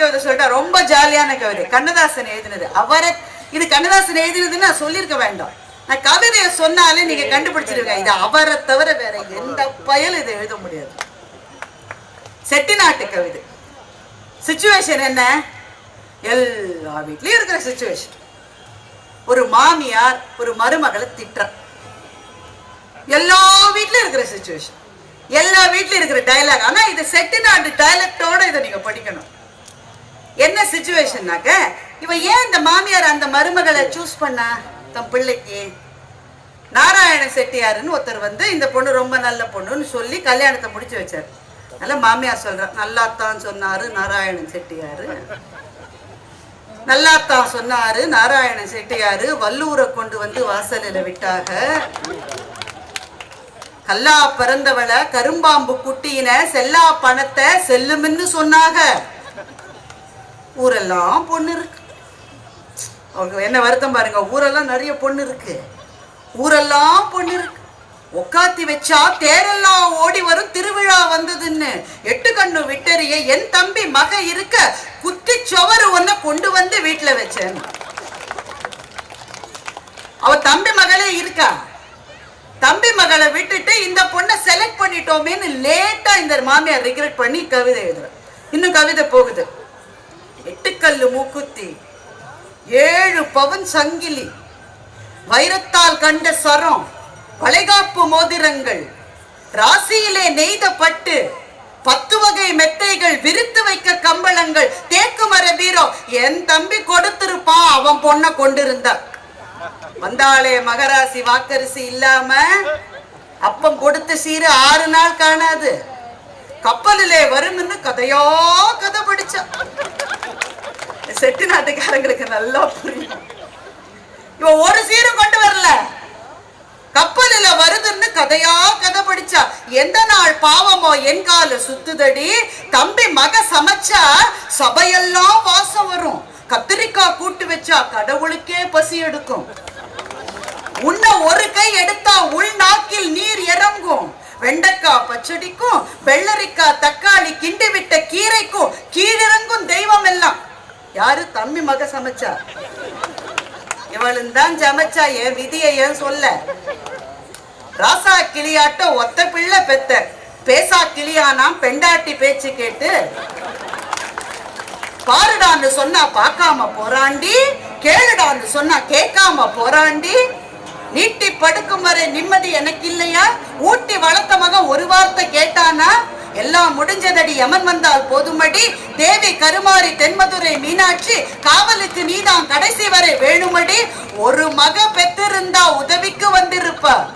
கவிதை சொல்லிட்டா ரொம்ப ஜாலியான கவிதை. கண்ணதாசன் எழுதினது. அவரை இது கண்ணதாசன் எழுதினதுன்னு நான் சொல்லியிருக்க வேண்டாம். நான் கவிதையை சொன்னாலே நீங்க கண்டுபிடிச்சிருக்க இது அவரை தவிர வேற எந்த பயலும் இதை எழுத முடியாது. செட்டிநாட்டு கவிதை. சுச்சுவேஷன் என்ன? எல்லா வீட்லயும் இருக்கிற சுச்சுவேஷன் ஒரு மாமியார் ஒரு மருமகளை திட்டுற எல்லா வீட்லயும் இருக்கிற சுச்சுவேஷன் எல்லா வீட்லயும் இருக்கிற டைலாக் ஆனா இது செட்டிநாட்டு டயலாக்டோட இதை நீங்க படிக்கணும். என்ன சுச்சுவேஷன்னாக்க இவ ஏன் இந்த மாமியார் அந்த மருமகளை சூஸ் பண்ணா? தன் பிள்ளைக்கு நாராயண செட்டியாருன்னு ஒருத்தர் வந்து இந்த பொண்ணு ரொம்ப நல்ல பொண்ணுன்னு சொல்லி கல்யாணத்தை முடிச்சு வச்சார். நல்ல மாமியார் சொல்றார் நல்லாத்தான் சொன்னாரு நாராயணன் செட்டியாரு. நல்லாத்தான் சொன்னாரு நாராயண செட்டியாரு வல்லூரை கொண்டு வந்து வாசலில் விட்டாக. கல்லா பிறந்தவளை கரும்பாம்பு குட்டியின செல்லா பணத்தை செல்லுமின்னு சொன்னாங்க ஊரெல்லாம் பொண்ணு இருக்கு. அவங்க என்ன வருத்தம் பாருங்க ஊரெல்லாம் நிறைய பொண்ணு இருக்கு. ஊரெல்லாம் பொண்ணு இருக்கு. உக்காத்தி வச்சா தேரெல்லாம் ஓடி வரும் திருவிழா வந்ததுன்னு. எட்டு கண்ணு விட்டறிய என் தம்பி மக இருக்க குத்தி சுவரு ஒன்ன கொண்டு வந்து வீட்டுல வச்சேன். அவ தம்பி மகளே இருக்கா? தம்பி மகளை விட்டுட்டு இந்த பொண்ணை செலக்ட் பண்ணிட்டோமேன்னு லேட்டா இந்த மாமியார் ரிக்ரெட் பண்ணி கவிதை எழுதுற. இன்னும் கவிதை போகுது. எட்டுக்கல்லு மூக்குத்தி. ஏழு பவன் சங்கிலி. வைரத்தால் கண்ட சரம். வளைகாப்பு மோதிரங்கள். ராசியிலே நெய்த பட்டு. பத்து வகை மெத்தைகள் விரித்து வைக்க கம்பளங்கள். தேக்கு மர வீரம் என் தம்பி கொடுத்திருப்பான் அவன் பொண்ண கொண்டிருந்த. வந்தாளே மகராசி வாக்கரிசி இல்லாம. அப்பம் கொடுத்த சீரு ஆறு நாள் காணாது. கப்பலிலே வரும்னு கதையோ கதை படிச்ச. செட்டு நாட்டுக்காரங்களுக்கு நல்லா புரியும். இவன் ஒரு சீரும் கொண்டு வரல. கப்பலில வருதுன்னு கதையா கதை படிச்சா எந்த நாள் பாவமோ என் கால சுத்துதடி தம்பி மக சமைச்சா சபையெல்லாம் வாசம் வரும். கத்திரிக்காய் கூட்டு வச்சா கடவுளுக்கே பசி எடுக்கும். உன்ன ஒரு கை எடுத்தா உள் நாக்கில் நீர் இறங்கும். வெண்டைக்காய் பச்சடிக்கும் வெள்ளரிக்காய் தக்காளி கிண்டி விட்ட கீரைக்கும் கீழிறங்கும் தெய்வம் எல்லாம். யாரு தம்பி மக சமைச்சா? இவளும் தான் சமைச்சா என் விதியை ஏன் சொல்ல? ராசா கிளியாட்ட ஒத்த பிள்ளை பெத்த பேசா கிளியானாம் பெண்டாட்டி பேச்சு கேட்டு பாருடான்னு சொன்னா பார்க்காம போராண்டி கேளுடான்னு சொன்னா கேட்காம போராண்டி நீட்டி படுக்கும் வரை நிம்மதி எனக்கு இல்லையா? ஊட்டி வளர்த்த மகன் ஒரு வார்த்தை கேட்டானா எல்லாம் முடிஞ்சதடி. யமன் வந்தால் போதுமடி. தேவி கருமாரி தென்மதுரை மீனாட்சி காவலுக்கு நீதான் கடைசி வரை வேணுமடி. ஒரு மக பெற்றிருந்தா உதவிக்கு வந்திருப்ப.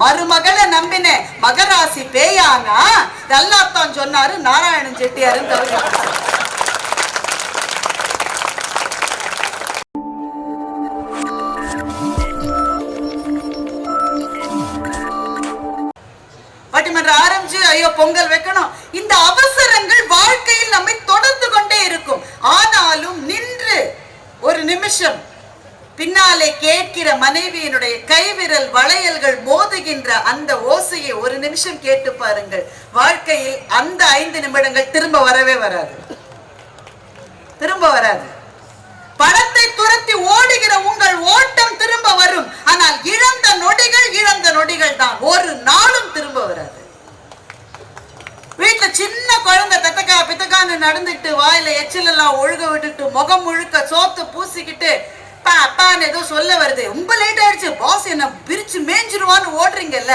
மருமகளை நம்பின மகராசி பேயானா? நல்லாத்தான் சொன்னாரு நாராயணன் செட்டியாருன்னு ஆரம்பிச்சு பொங்கல் வைக்கணும். இந்த அவசரங்கள் வாழ்க்கையில் நம்மை தொடர்ந்து கொண்டே இருக்கும். ஆனாலும் நின்று ஒரு நிமிஷம் பின்னாலே கேட்கிற மனைவியினுடைய கைவிரல் வளையல்கள் மோதுகின்ற அந்த ஓசையை ஒரு நிமிஷம் கேட்டு பாருங்கள். வாழ்க்கையில் அந்த ஐந்து நிமிடங்கள் திரும்ப வரவே வராது. திரும்ப வராது. பணத்தை துரத்தி ஓடுகிற உங்கள் ஓட்டம் திரும்ப வரும். ஆனால் இழந்த நொடிகள் இழந்த நொடிகள் தான். ஒரு நாளும் திரும்ப வராது. வீட்டுல சின்ன குழந்தை தத்தக்கா பித்தக்கான்னு நடந்துட்டு வாயில எச்சில் எல்லாம் ஒழுக விட்டுட்டு முகம் முழுக்க சோத்து பூசிக்கிட்டு பா அப்பான்னு ஏதோ சொல்ல வருது. ரொம்ப லேட் ஆயிடுச்சு. பாஸ் என்ன பிரிச்சு மேய்ஞ்சிருவான்னு ஓடுறீங்கல்ல.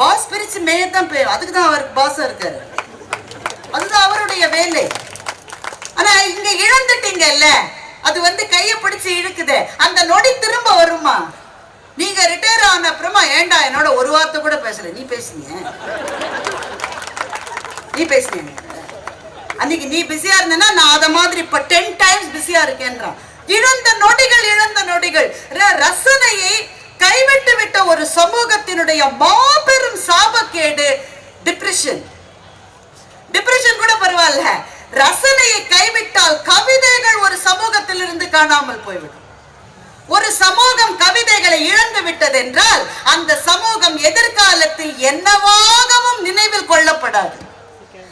பாஸ் பிரிச்சு மேயத்தான் போய் அதுக்கு தான் அவருக்கு பாஸ் இருக்காரு. அதுதான் அவருடைய வேலை. ஆனா இங்க இழந்துட்டீங்கல்ல. அது வந்து கைய பிடிச்சு இழுக்குதே. அந்த நொடி திரும்ப வருமா? நீங்க ரிட்டையர் ஆன அப்புறமா ஏண்டா என்னோட ஒரு வார்த்தை கூட பேசல? நீ பேசுனீங்க நீ பேசுனீங்க அன்னைக்கு நீ பிஸியா இருந்தனா நான் அத மாதிரி இப்ப டென் டைம்ஸ் பிஸியா இருக்கேன்றான். இழந்த நொடிகள் இழந்த நொடிகள். ர- ரசனையை கைவிட்டு விட்ட ஒரு சமூகத்தினுடைய மாபெரும் சாபக்கேடு டிப்ரெஷன் டிப்ரெஷன் கூட பரவாயில்ல. ரசனையை கைவிட்டால் கவிதைகள் ஒரு சமூகத்திலிருந்து காணாமல் போய்விடும். ஒரு சமூகம் கவிதைகளை இழந்து விட்டதென்றால் அந்த சமூகம் எதிர்காலத்தில் என்னவாகவும் நினைவில் கொள்ளப்படாது.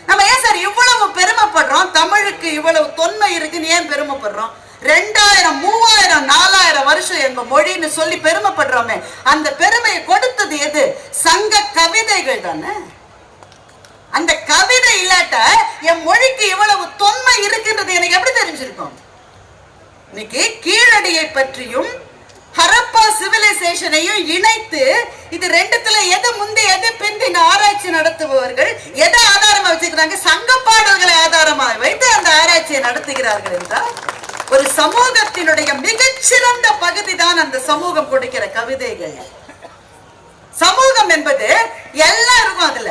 நம்ம ஏன் சார் இவ்வளவு பெருமைப்படுறோம்? தமிழுக்கு இவ்வளவு தொன்மை இருக்குன்னு ஏன் பெருமைப்படுறோம்? ரெண்டாயிரம் மூவாயிரம் நாலாயிரம் வருஷம் எங்க மொழின்னு சொல்லி பெருமைப்படுறோமே. அந்த பெருமையை கொடுத்தது எது? சங்க கவிதைகள் தானே. அந்த கவிதை இல்லாட்ட என் மொழிக்கு இவ்வளவு தொன்மை இருக்குன்றது எனக்கு எப்படி தெரிஞ்சிருக்கும்? இன்னைக்கு கீழடியை பற்றியும் ஹரப்பா சிவிலைசேஷனையும் இணைத்து இது ரெண்டுத்துல எது முந்தி எது பிந்தின ஆராய்ச்சி நடத்துபவர்கள் எதை ஆதாரமா வச்சுக்கிறாங்க சங்க பாடல்களை ஆதாரமா வைத்து அந்த ஆராய்ச்சியை நடத்துகிறார்கள் என்றால் ஒரு சமூகத்தினுடைய மிகச்சிறந்த பகுதி தான் அந்த சமூகம் கொடுக்கிற கவிதைகள். சமூகம் என்பது எல்லாம் இருக்கும் அதுல.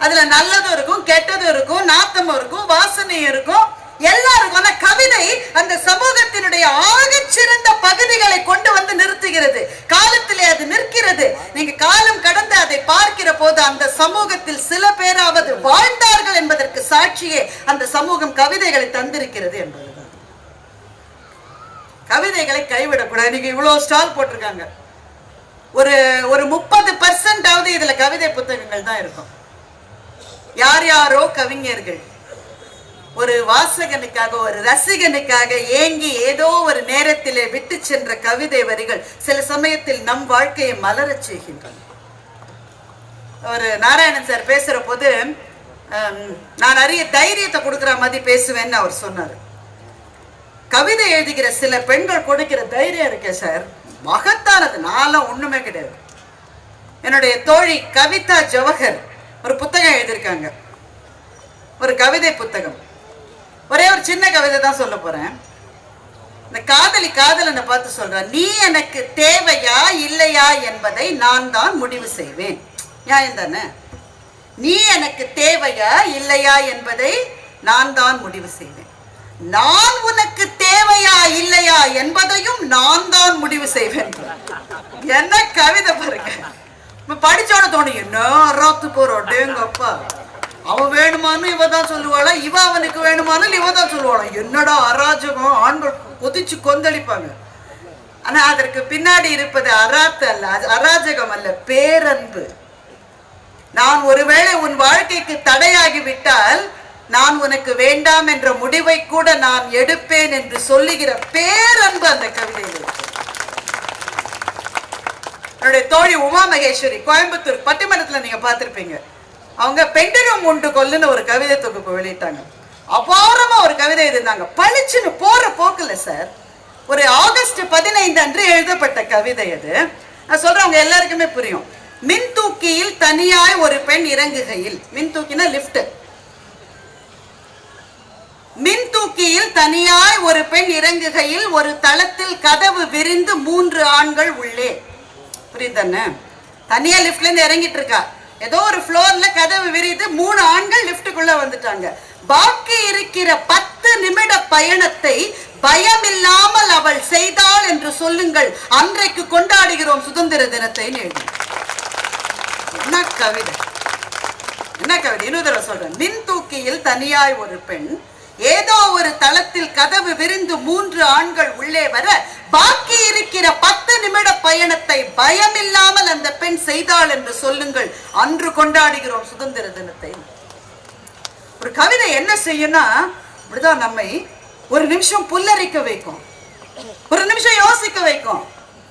அதுல நல்லதும் இருக்கும் கெட்டதும் இருக்கும் நாத்தமும் இருக்கும் வாசனையும் இருக்கும் எல்லாம் இருக்கும் கவிதை அந்த சமூகத்தினுடைய ஆகச்சிறந்த பகுதிகளை கொண்டு வந்து நிறுத்துகிறது. காலத்திலே அது நிற்கிறது. நீங்க காலம் கடந்து அதை பார்க்கிற போது அந்த சமூகத்தில் சில பேராவது வாழ்ந்தார்கள் என்பதற்கு சாட்சியே அந்த சமூகம் கவிதைகளை தந்திருக்கிறது என்பதுதான். கவிதைகளை கைவிடக்கூடாது. நீங்க இவ்வளவு ஸ்டால் போட்டிருக்காங்க. ஒரு ஒரு முப்பது பர்சன்டாவது இதுல கவிதை புத்தகங்கள் தான் இருக்கும். யார் யாரோ கவிஞர்கள். ஒரு வாசகனுக்காக ஒரு ரசிகனுக்காக ஏங்கி ஏதோ ஒரு நேரத்திலே விட்டு சென்ற கவிதை வரிகள் சில சமயத்தில் நம் வாழ்க்கையை மலரச் செய்கின்றன. ஒரு நாராயணன் சார் பேசுற போது நான் நிறைய தைரியத்தை கொடுக்குற மாதிரி பேசுவேன்னு அவர் சொன்னார். கவிதை எழுதுகிற சில பெண்கள் கொடுக்கிற தைரியம் இருக்கே சார் மகத்தானது. நான்லாம் ஒண்ணுமே கிடையாது. என்னுடைய தோழி கவிதா ஜவஹர் ஒரு புத்தகம் எழுதியிருக்காங்க. ஒரு கவிதை புத்தகம். ஒரே ஒரு சின்ன கவிதை தான் சொல்ல போறேன். இந்த காதலி காதலனை பார்த்து சொல்றா நீ எனக்கு தேவையா இல்லையா என்பதை நான் தான் முடிவு செய்வேன். நியாயம் தானே? நீ எனக்கு தேவையா இல்லையா என்பதை நான் தான் முடிவு செய்வேன். நான் உனக்கு தேவையா இல்லையா என்பதையும் நான் தான் முடிவு செய்வேன். என்ன கவிதை பாருங்க. படிச்சோட தோணும் என்ன அறாத்து ஒரு டேங்கப்பா. அவன் வேணுமான்னு இவ தான் சொல்லுவாளா இவ அவனுக்கு வேணுமானு இவ தான் சொல்லுவாளா. என்னடா அராஜகம் ஆண்கள் கொதிச்சு கொந்தளிப்பாங்க. ஆனா அதற்கு பின்னாடி இருப்பது அராத்த அல்ல அது அராஜகம் அல்ல பேரன்பு. நான் ஒருவேளை உன் வாழ்க்கைக்கு தடையாகி விட்டால் நான் உனக்கு வேண்டாம் என்ற முடிவை கூட நான் எடுப்பேன் என்று சொல்லுகிற பேரன்பு அந்த கவிதையில் என்னுடைய தோழி உமா மகேஸ்வரி கோயம்புத்தூர் பட்டிமன்றத்தில் நீங்க பார்த்திருப்பீங்க. அவங்க பெண்டரும் உண்டு கொல்லுன்னு ஒரு கவிதை தொகுப்பு வெளியிட்டாங்க. அபாரமா ஒரு கவிதை இருந்தாங்க பளிச்சுன்னு போற போக்குல சார் ஒரு ஆகஸ்ட் பதினைந்து அன்று எழுதப்பட்ட கவிதை அது. நான் சொல்றேன் எல்லாருக்குமே புரியும். மின் தூக்கியில் தனியாய் ஒரு பெண் இறங்குகையில் மின் தூக்கினா லிப்ட் மின் தூக்கியில் தனியாய் ஒரு பெண் இறங்குகையில் ஒரு தளத்தில் கதவு விரிந்து மூன்று ஆண்கள் உள்ளே. புரியுதானே தனியா லிப்ட்ல இருந்து இறங்கிட்டு இருக்கா. ஏதோ ஒரு ஃப்ளோர்ல கதவு விரித்து மூணு ஆண்கள் லிப்டுக்குள்ள வந்துட்டாங்க. பாக்கி இருக்கிற பத்து நிமிட பயணத்தை பயமில்லாமல் அவள் செய்தாள் என்று சொல்லுங்கள். அன்றைக்கு கொண்டாடுகிறோம் சுதந்திர தினத்தை எழுதி என்ன கவிதை? என்ன கவிதை? இன்னொரு தடவை சொல்றேன். மின் தூக்கியில் தனியாய் ஒரு பெண் ஏதோ ஒரு தளத்தில் கதவு விரிந்து மூன்று ஆண்கள் உள்ளே வர பாக்கி இருக்கிற பத்து நிமிட பயணத்தை பயமில்லாமல் அந்த பெண் செய்தாள் என்று சொல்லுங்கள். அன்று கொண்டாடுகிறோம் சுதந்திர தினத்தை. ஒரு கவிதை என்ன செய்யும்னா இப்படிதான் நம்மை ஒரு நிமிஷம் புல்லரிக்க வைக்கும். ஒரு நிமிஷம் யோசிக்க வைக்கும்.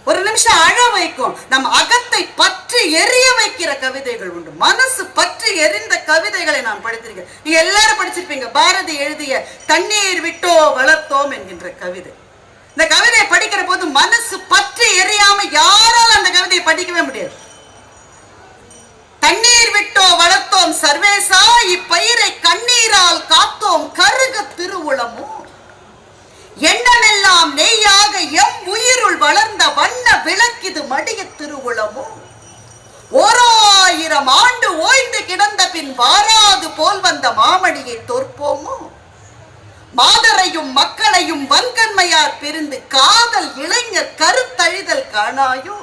ஒரு நிமிஷம் அழ வைக்கும். நம் அகத்தை பற்றி எரிய வைக்கிற கவிதைகள் உண்டு. மனசு பற்றி எரிந்த கவிதைகளை நான் படித்திருக்கேன் நீங்க எல்லாரும் படிச்சிருப்பீங்க. பாரதி எழுதிய தண்ணீர் விட்டோ வளர்த்தோம் என்கின்ற கவிதை. இந்த கவிதையை படிக்கிற போது மனசு பற்றி எரியாம யாராலும் அந்த கவிதையை படிக்கவே முடியாது. தண்ணீர் விட்டோ வளர்த்தோம் சர்வேசா இப்பயிரை கண்ணீரால் காத்தோம் கருக திருவுளமும் எண்ணமெல்லாம் நெய்யாக எம் உயிருள் வளர்ந்த வண்ண விளக்கிது மடிய திருவுளமோ? ஓராயிரம் ஆண்டு ஓய்ந்து கிடந்த பின் வாராது போல் வந்த மாமணியை தோற்போமோ? மாதரையும் மக்களையும் வன்கண்மையார் பிரிந்து காதல் இளைஞர் கருத்தழிதல் காணாயோ?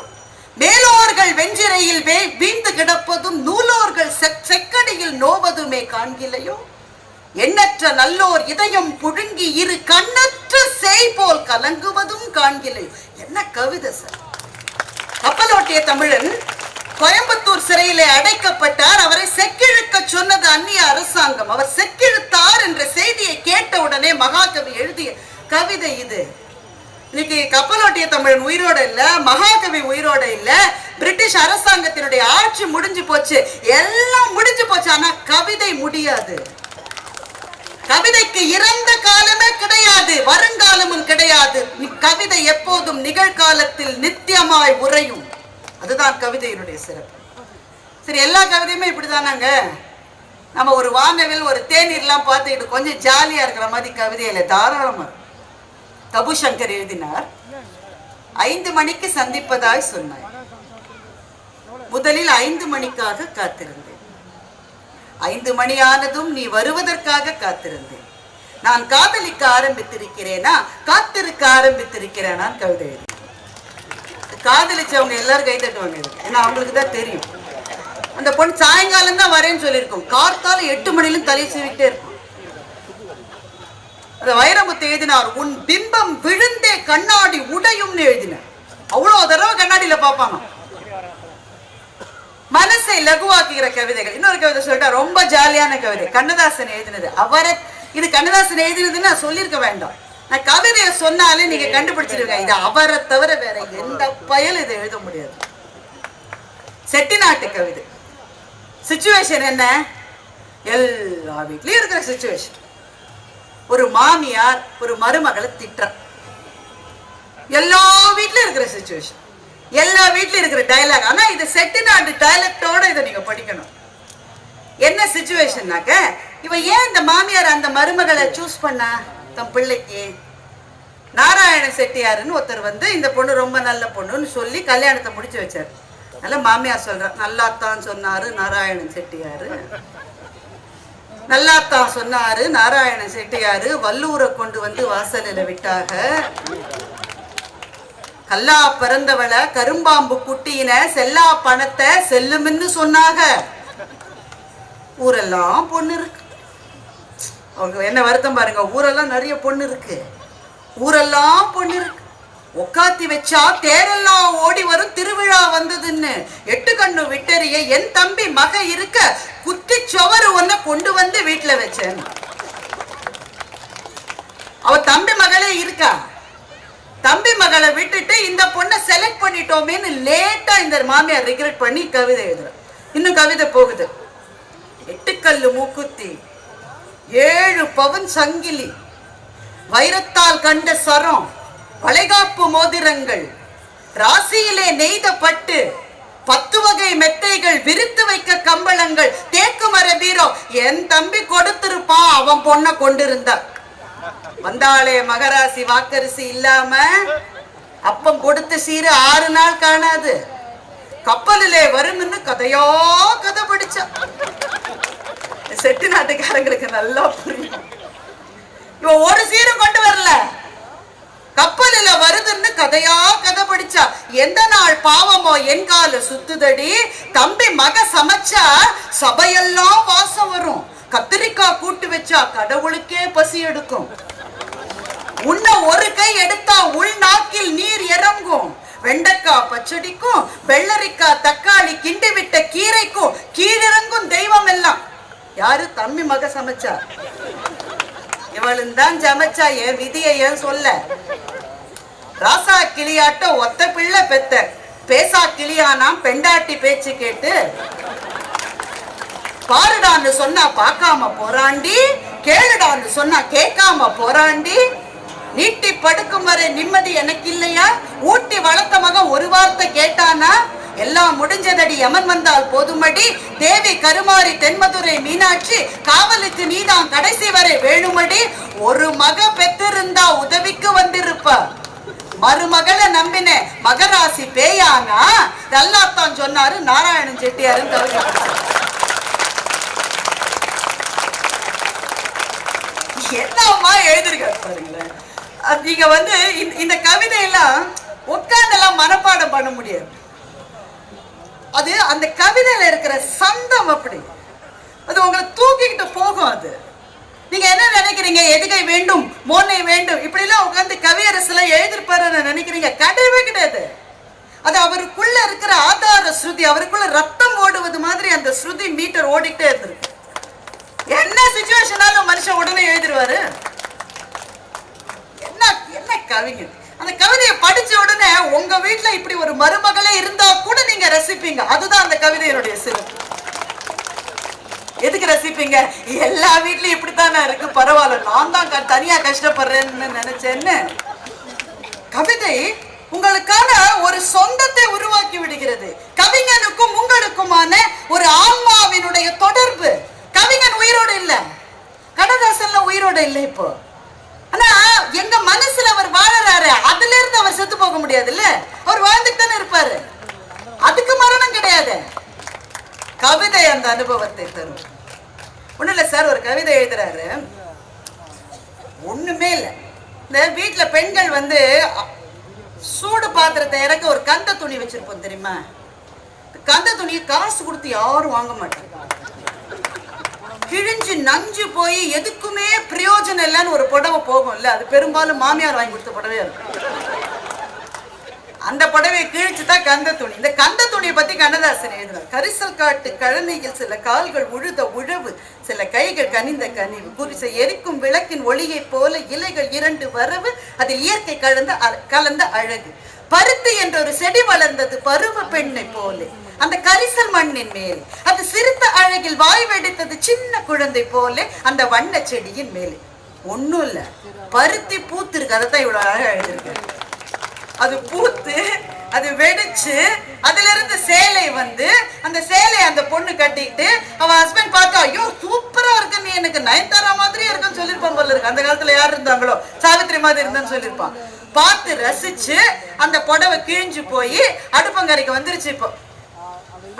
மேலோர்கள் வெஞ்சிரையில் வே வீழ்ந்து கிடப்பதும் நூலோர்கள் செக்- செக்கடியில் நோவதுமே காண்கிலையோ? எண்ணற்ற நல்லோர் இதயம் புழுங்கி இரு கண்ணற்ற செய் போல் கலங்குவதும் காண்கிலை என்ன கவிதை சார் கப்பலோட்டிய தமிழன் கோயம்புத்தூர் சிறையிலே அடைக்கப்பட்டார். அவரை செக்கிழுக்க சொன்னது அந்நிய அரசாங்கம். அவர் செக்கிழுத்தார் என்ற செய்தியை கேட்ட உடனே மகாகவி எழுதிய கவிதை இது. இன்னைக்கு கப்பலோட்டிய தமிழன் உயிரோட இல்ல மகாகவி உயிரோட இல்ல பிரிட்டிஷ் அரசாங்கத்தினுடைய ஆட்சி முடிஞ்சு போச்சு எல்லாம் முடிஞ்சு போச்சு ஆனா கவிதை முடியாது. கவிதைக்கு இறந்த காலமே கிடையாது வருங்காலமும் கிடையாது. கவிதை எப்போதும் நிகழ்காலத்தில் நித்தியமாய் உறையும். அதுதான் கவிதையினுடைய சிறப்பு. சரி எல்லா கவிதையுமே இப்படிதானாங்க? நம்ம ஒரு வானவில் ஒரு தேநீர்லாம் பார்த்துக்கிட்டு கொஞ்சம் ஜாலியா இருக்கிற மாதிரி கவிதையில தாராளமா. தபு சங்கர் எழுதினார் ஐந்து மணிக்கு சந்திப்பதாய் சொன்னார். முதலில் ஐந்து மணிக்காக காத்திருந்தேன். ஐந்து மணியானதும் நீ வருவதற்காக காத்திருந்தேன். நான் காதலிக்க ஆரம்பித்திருக்கிறேனா? காத்திருக்க ஆரம்பித்திருக்கிறேனா கவிதை காதலிச்சவங்க எல்லாரும் கை தட்டுவாங்க ஏன்னா அவங்களுக்கு தான் தெரியும். அந்த பொண்ணு சாயங்காலம் தான் வரேன்னு சொல்லியிருக்கோம். கார்த்தால எட்டு மணிலும் தலை சீவிக்கிட்டே இருக்கும். அந்த வைரமுத்து எழுதினார் உன் பிம்பம் விழுந்தே கண்ணாடி உடையும்னு எழுதினார் அவ்வளோ தடவை கண்ணாடியில் பார்ப்பாங்க. மனசை லகுவாக்குகிற கவிதைகள். இன்னொரு கவிதை சொல்லிட்டா ரொம்ப ஜாலியான கவிதை. கண்ணதாசன் எழுதினது. அவரை இது கண்ணதாசன் எழுதினதுன்னு நான் சொல்லியிருக்க வேண்டாம். நான் கவிதையை சொன்னாலே நீங்க கண்டுபிடிச்சிருங்க இது அவரை தவிர வேற எந்த பயல் இதை எழுத முடியாது. செட்டிநாட்டு கவிதை. சுச்சுவேஷன் என்ன? எல்லா வீட்லயும் இருக்கிற சுச்சுவேஷன் ஒரு மாமியார் ஒரு மருமகளை திட்டுற எல்லா வீட்லயும் இருக்கிற சுச்சுவேஷன் எல்லா வீட்லயும் இருக்கிற டயலாக் ஆனா இது செட்டிநாடு டயலக்டோட இதை நீங்க படிக்கணும். என்ன சுச்சுவேஷன்னாக்க இவ ஏன் இந்த மாமியார் அந்த மருமகளை சூஸ் பண்ணா? தன் பிள்ளைக்கு. நாராயண செட்டியாருன்னு ஒருத்தர் வந்து இந்த பொண்ணு ரொம்ப நல்ல பொண்ணுன்னு சொல்லி கல்யாணத்தை முடிச்சு வச்சார். நல்ல மாமியார் சொல்றார் நல்லாத்தான் சொன்னாரு நாராயணன் செட்டியாரு. நல்லாத்தான் சொன்னாரு நாராயண செட்டியாரு. வல்லூரை கொண்டு வந்து வாசலில் விட்டாக கல்லா பிறந்தவள கரும்பாம்பு குட்டியின செல்லா பணத்தை செல்லுமின்னு சொன்னாக. ஊரெல்லாம் பொண்ணு இருக்கு. அவங்க என்ன வருத்தம் பாருங்க ஊரெல்லாம் நிறைய பொண்ணு இருக்கு. ஊரெல்லாம் பொண்ணு இருக்கு. உக்காத்தி வச்சா தேரெல்லாம் ஓடி வரும் திருவிழா வந்ததுன்னு. எட்டு கண்ணு விட்டறிய என் தம்பி மக இருக்க குத்தி சுவரு ஒன்ன கொண்டு வந்து வீட்டுல வச்சேன். அவ தம்பி மகளே இருக்கா? தம்பி மகளை விட்டுட்டு இந்த பொண்ணை செலக்ட் பண்ணிட்டோமேன்னு லேட்டா இந்த மாமியார் ரிக்ரெட் பண்ணி கவிதை எழுதுறான். இன்னும் கவிதை போகுது. எட்டுக்கல்லு மூக்குத்தி ஏழு பவன் சங்கிலி வைரத்தால் கண்ட சரம் வளைகாப்பு மோதிரங்கள் ராசியிலே நெய்த பட்டு பத்து வகை மெத்தைகள் விரித்து வைக்க கம்பளங்கள் தேக்கு மர வீரம். என் தம்பி கொடுத்திருப்பான் அவன் பொண்ணை கொண்டிருந்தான் வந்தாளே மகராசி வாக்கரிசி இல்லாம அப்பம் கொடுத்த சீரு ஆறு நாள் காணாது. கப்பலிலே வரும்னு கதையோ கதை படிச்சா. செட்டு நாட்டுக்காரங்களுக்கு நல்லா புரியும். இவன் ஒரு சீரும் கொண்டு வரல. கப்பலில வருதுன்னு கதையா கதை படிச்சா. எந்த நாள் பாவமோ என் கால சுத்துதடி. தம்பி மக சமைச்சா சபையெல்லாம் வாசம் வரும். கத்திரிக்காய் கூட்டு வச்சா கடவுளுக்கே பசி எடுக்கும். உன்ன ஒரு கை எடுத்தா உள் நாக்கில் நீர் இறங்கும். வெண்டைக்காய் பச்சடிக்கும் வெள்ளரிக்காய் தக்காளி கிண்டி விட்ட கீரைக்கும் கீழிறங்கும் தெய்வம் எல்லாம் யாரு தம்பி மக சமைச்சா? இவளும் தான் சமைச்சா என் விதியை ஏன் சொல்ல? ராசா கிளியாட்ட ஒத்த பிள்ளை பெத்த. பேசா கிளியானாம் பெண்டாட்டி பேச்சு கேட்டு. பாருடான்னு சொன்னா பார்க்காம போறாண்டி கேளுடான்னு சொன்னா கேட்காம போறாண்டி. நீட்டி படுக்கும் வரை நிம்மதி எனக்கு இல்லையா ஊட்டி வளர்த்த மகன் ஒரு வார்த்தை கேட்டானா? எல்லாம் முடிஞ்சதடி யமன் வந்தால் போதுமடி. தேவி கருமாரி தென்மதுரை மீனாட்சி காவலுக்கு நீதான் கடைசி வரை வேணுமடி. ஒரு மக பெற்றிருந்தா உதவிக்கு வந்திருப்ப. மருமகளை நம்பின மகராசி பேயானா? நல்லாத்தான் சொன்னாரு நாராயணன் செட்டியாருன்னு கவிதை என்னம்மா எழுதிருக்காரு பாருங்களேன். நீங்க வந்து இந்த- இந்த கவிதையெல்லாம் உட்கார்ந்தெல்லாம் மனப்பாடம் பண்ண முடியாது. அது அந்த கவிதையில இருக்கிற சந்தம் அப்படி. அது உங்களை தூக்கிக்கிட்டு போகும் அது. நீங்க என்ன நினைக்கிறீங்க? எதுகை வேண்டும்? மோனை வேண்டும்? இப்படி எல்லாம் உட்கார்ந்து கவியரசுல எழுதிருப்பாரு நினைக்கிறீங்க? கிடையவே கிடையாது. அது அவருக்குள்ள இருக்கிற ஆதார ஸ்ருதி அவருக்குள்ள ரத்தம் ஓடுவது மாதிரி அந்த ஸ்ருதி மீட்டர் ஓடிக்கிட்டே இருந்திருக்கு. என்ன சுச்சுவேஷனாலும் மனுஷன் உடனே எழுதிருவாரு. என்ன கவிஞர்? அந்த கவிதையை படிச்ச உடனே உங்க வீட்டுல இப்படி ஒரு மருமகளே இருந்தா கூட நீங்க ரசிப்பீங்க. அதுதான் அந்த கவிதையினுடைய சிறப்பு. எதுக்கு ரசிப்பீங்க? எல்லா வீட்லயும் இப்படித்தானே இருக்கு. பரவாயில்ல நான் தான் தனியா கஷ்டப்படுறேன்னு நினைச்சேன்னு. கவிதை உங்களுக்கான ஒரு சொந்தத்தை உருவாக்கி விடுகிறது. கவிஞனுக்கும் உங்களுக்குமான ஒரு ஆன்மாவினுடைய தொடர்பு. கவிஞன் உயிரோடு இல்ல. கண்ணதாசன்ல உயிரோடு இல்லை இப்போ. ஆனா எங்க மனசுல அவர் வாழறாரு அதுல இருந்து அவர் செத்து போக முடியாது இல்ல அவர் வாழ்ந்துட்டு தானே இருப்பாரு. அதுக்கு மரணம் கிடையாது. கவிதை அந்த அனுபவத்தை தரும். ஒண்ணும் இல்ல சார் ஒரு கவிதை எழுதுறாரு. ஒண்ணுமே இல்ல. இந்த வீட்டுல பெண்கள் வந்து சூடு பாத்திரத்தை இறக்க ஒரு கந்த துணி வச்சிருப்போம் தெரியுமா? இந்த கந்த துணியை காசு கொடுத்து யாரும் வாங்க மாட்டாங்க. கிழிஞ்சு நஞ்சு போய் எதுக்குமே பிரயோஜனம் இல்லைன்னு ஒரு புடவை போகும்ல. அது பெரும்பாலும் மாமியார் வாங்கி கொடுத்த புடவையா இருக்கும். அந்த புடவையை கிழிச்சு தான் கந்த துணி. இந்த கந்த துணியை பத்தி கண்ணதாசன் எழுதுறார் கரிசல் காட்டு கழனியில் சில கால்கள் உழுத உழவு சில கைகள் கனிந்த கனிவு. குறிசை எரிக்கும் விளக்கின் ஒளியைப் போல இலைகள் இரண்டு வரவு அதில் இயற்கை கலந்த கலந்த அழகு. பருத்தி என்ற ஒரு செடி வளர்ந்தது பருவ பெண்ணை போல. அந்த கரிசல் மண்ணின் மேல் அது சிறுத்த அழகில் வாய் வெடித்தது சின்ன குழந்தை போல அந்த வண்ண செடியின் மேல். ஒண்ணும் இல்ல பருத்தி பூத்திருக்கு. அதை தான் இவ்வளவு அழகாக எழுதியிருக்கு அது பூத்து அது வெடிச்சு அதுல இருந்து சேலை வந்து அந்த சேலை அந்த பொண்ணு கட்டிட்டு அவ ஹஸ்பண்ட் பார்த்தா ஐயோ சூப்பரா இருக்கு நீ. எனக்கு நயன்தாரா மாதிரியே இருக்குன்னு சொல்லிருப்பான் போல இருக்கு. அந்த காலத்துல யார் இருந்தாங்களோ? சாவித்திரி மாதிரி இருந்தான்னு சொல்லிருப்பான் பார்த்து ரசிச்சு அந்த புடவை கிழிஞ்சு போய் அடுப்பங்கரைக்கு வந்துருச்சு இப்போ.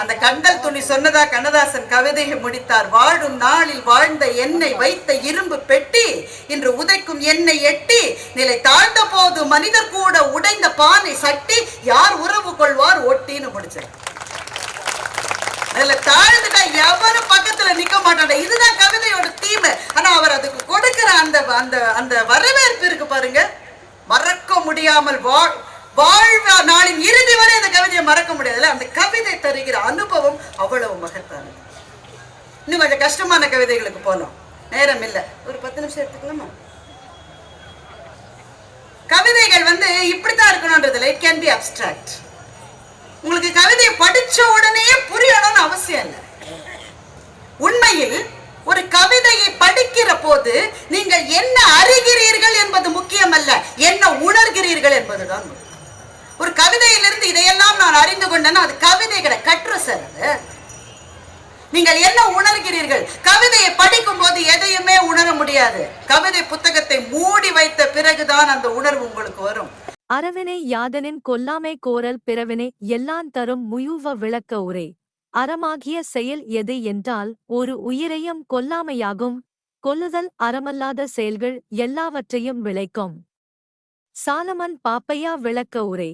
அந்த கண்டல் துணி சொன்னதா கண்ணதாசன் கவிதையை முடித்தார். வாழும் நாளில் வாழ்ந்த எண்ணெய் வைத்த இரும்பு பெட்டி இன்று உதைக்கும் எண்ணெய் எட்டி நிலை தாழ்ந்த போது மனிதர் கூட உடைந்த பானை சட்டி யார் உறவு கொள்வார் ஒட்டின்னு முடிச்சார் அதுல தாழ்ந்துட்டா எவரும் பக்கத்துல நிக்க மாட்டாங்க. இதுதான் கவிதையோட தீமை ஆனா அவர் அதுக்கு கொடுக்கிற அந்த அந்த அந்த வரவேற்பு இருக்கு பாருங்க. மறக்க முடியாமல் வாழ் வாழ்வா நாளின் இறுதி வரை அந்த கவிதையை மறக்க முடியாதுல்ல? அந்த கவிதை தருகிற அனுபவம் அவ்வளவு மகத்தானது. இன்னும் கொஞ்சம் கஷ்டமான கவிதைகளுக்கு போனோம் நேரம் இல்லை. ஒரு பத்து நிமிஷம் எடுத்துக்கலாமா? கவிதைகள் வந்து இப்படித்தான் இருக்கணும்ன்றதுல இட் கேன் பி அப்டிராக்ட் உங்களுக்கு கவிதையை படிச்ச உடனே புரியணும்னு அவசியம் இல்லை. உண்மையில் ஒரு கவிதையை படிக்கிற போது நீங்கள் என்ன அறிகிறீர்கள் என்பது முக்கியமல்ல. என்ன உணர்கிறீர்கள் என்பதுதான் முக்கியம். ஒரு கவிதையிலிருந்து இதையெல்லாம் நான் அறிந்து கொண்டேன்னா அது கவிதைகளை கற்று சார் அது நீங்கள் என்ன உணர்கிறீர்கள்? கவிதையை படிக்கும் போது எதையுமே உணர முடியாது. கவிதை புத்தகத்தை மூடி வைத்த பிறகுதான் அந்த உணர்வு உங்களுக்கு வரும். அரவினை யாதனின் கொல்லாமை கோரல் பிறவினை எல்லாம் தரும் முயூவ விளக்க உரை. அறமாகிய செயல் எது என்றால் ஒரு உயிரையும் கொல்லாமையாகும். கொல்லுதல் அறமல்லாத செயல்கள் எல்லாவற்றையும் விளைக்கும். சாலமன் பாப்பையா விளக்க உரை.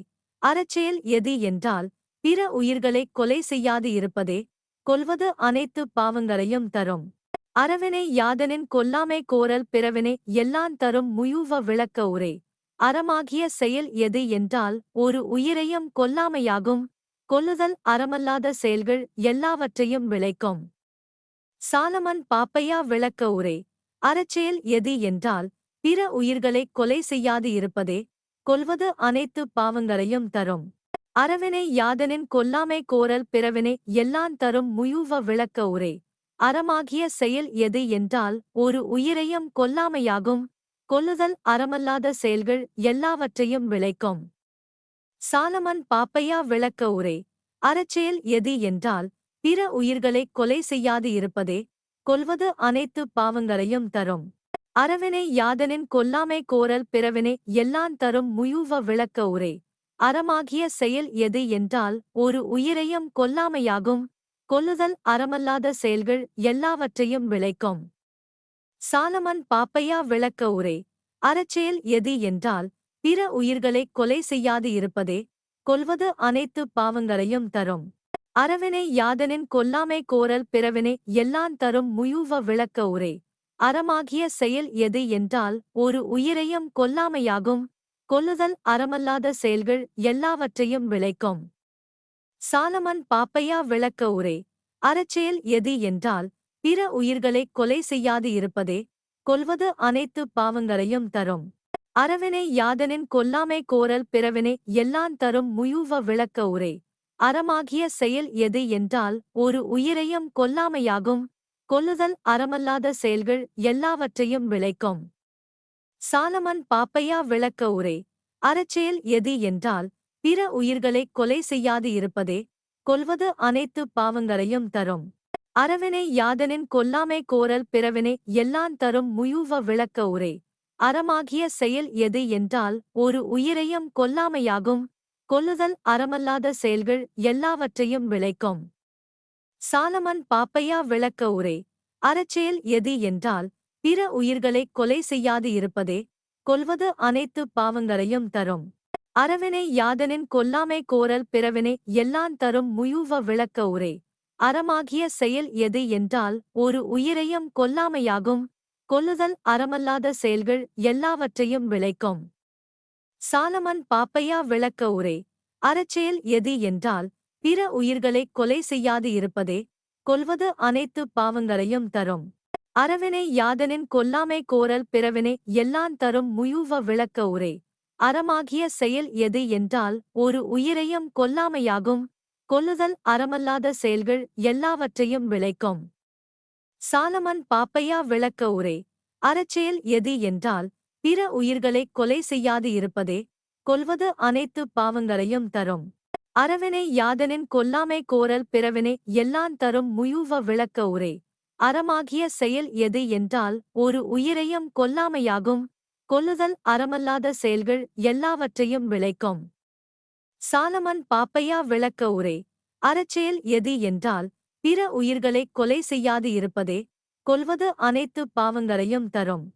அறச்செயல் எது என்றால் பிற உயிர்களை கொலை செய்யாது இருப்பதே கொல்வது அனைத்து பாவங்களையும் தரும். அறவினை யாதனின் கொல்லாமை கோரல் பிறவினை எல்லாம் தரும் முயூவ விளக்க உரை. அறமாகிய செயல் எது என்றால் ஒரு உயிரையும் கொல்லாமையாகும் கொல்லுதல் அறமல்லாத செயல்கள் எல்லாவற்றையும் விளைக்கும். சாலமன் பாப்பையா விளக்க உரை. அறச்செயல் எது என்றால் பிற உயிர்களை கொலை செய்யாது இருப்பதே கொல்வது அனைத்து பாவங்களையும் தரும். அறவினை யாதனின் கொல்லாமை கோரல் பிறவினை எல்லான் தரும் முயூவ விளக்க உரை. அறமாகிய செயல் எது என்றால் ஒரு உயிரையும் கொல்லாமையாகும். கொல்லுதல் அறமல்லாத செயல்கள் எல்லாவற்றையும் விளைக்கும். சாலமன் பாப்பையா விளக்க உரை. அறச்செயல் எது என்றால் பிற உயிர்களை கொலை செய்யாது இருப்பதே. கொல்வது அனைத்து பாவங்களையும் தரும். அறவினை யாதனின் கொல்லாமை கோரல் பிறவினை எல்லான் தரும் முயூவ விளக்க உரை. அறமாகிய செயல் எது என்றால் ஒரு உயிரையும் கொல்லாமையாகும். கொல்லுதல் அறமல்லாத செயல்கள் எல்லாவற்றையும் விளைக்கும். சாலமன் பாப்பையா விளக்க உரை. அறச்செயல் எது என்றால் பிற உயிர்களை கொலை செய்யாது இருப்பதே. கொல்வது அனைத்து பாவங்களையும் தரும். அறவினை யாதனின் கொல்லாமை கோரல் பிறவினை எல்லான் தரும் முயூவ விளக்க உரை. அறமாகிய செயல் எது என்றால் ஒரு உயிரையும் கொல்லாமையாகும். கொல்லுதல் அறமல்லாத செயல்கள் எல்லாவற்றையும் விளைக்கும். சாலமன் பாப்பையா விளக்க உரை. அறச்செயல் எது என்றால் பிற உயிர்களை கொலை செய்யாது இருப்பதே. கொல்வது அனைத்து பாவங்களையும் தரும். அறவினை யாதனின் கொல்லாமை கோரல் பிறவினை எல்லாம் தரும் முயூவ விளக்க உரை. அறமாகிய செயல் எது என்றால் ஒரு உயிரையும் கொல்லாமையாகும். கொல்லுதல் அறமல்லாத செயல்கள் எல்லாவற்றையும் விளைக்கும். சாலமன் பாப்பையா விளக்க உரை அறச்செயல் எது என்றால் பிற உயிர்களை கொலை செய்யாது இருப்பதே கொல்வது அனைத்து பாவங்களையும் தரும். அறவினை யாதனின் கொல்லாமை கோரல் பிறவினை எல்லாம் தரும் முயூவ விளக்க உரை அறமாகிய செயல் எது என்றால் ஒரு உயிரையும் கொல்லாமையாகும் கொல்லுதல் அறமல்லாத செயல்கள் எல்லாவற்றையும் விளைக்கும். சாலமன் பாப்பையா விளக்க உரை. அறச்செயல் எது என்றால் பிற உயிர்களை கொலை செய்யாது இருப்பதே கொல்வது அனைத்து பாவங்களையும் தரும். அறவினை யாதனின் கொல்லாமை கோரல் பிறவினை எல்லாம் தரும் முயூவ விளக்க உரை. அறமாகிய செயல் எது என்றால் ஒரு உயிரையும் கொல்லாமையாகும் கொல்லுதல் அறமல்லாத செயல்கள் எல்லாவற்றையும் விளைக்கும். சாலமன் பாப்பையா விளக்க உரை. அறச்செயல் எது என்றால் பிற உயிர்களை கொலை செய்யாது இருப்பதே கொல்வது அனைத்து பாவங்களையும் தரும். அறவினை யாதனின் கொல்லாமை கோரல் பிறவினை எல்லாம் தரும் முயூவ விளக்க உரை. அறமாகிய செயல் எது என்றால் ஒரு உயிரையும் கொல்லாமையாகும். கொல்லுதல் அறமல்லாத செயல்கள் எல்லாவற்றையும் விளைக்கும். சாலமன் பாப்பையா விளக்க உரை. அறச்செயல் எது என்றால் பிற உயிர்களை கொலை செய்யாது இருப்பதே கொல்வது அனைத்து பாவங்களையும் தரும். அறவினை யாதனின் கொல்லாமை கோரல் பிறவினை எல்லாம் தரும் முயூவ விளக்க உரை. அறமாகிய செயல் எது என்றால் ஒரு உயிரையும் கொல்லாமையாகும். கொல்லுதல் அறமல்லாத செயல்கள் எல்லாவற்றையும் விளைக்கும். சாலமன் பாப்பையா விளக்க உரை. அறச்செயல் எது என்றால் பிற உயிர்களை கொலை செய்யாது இருப்பதே. கொல்வது அனைத்து பாவங்களையும் தரும்.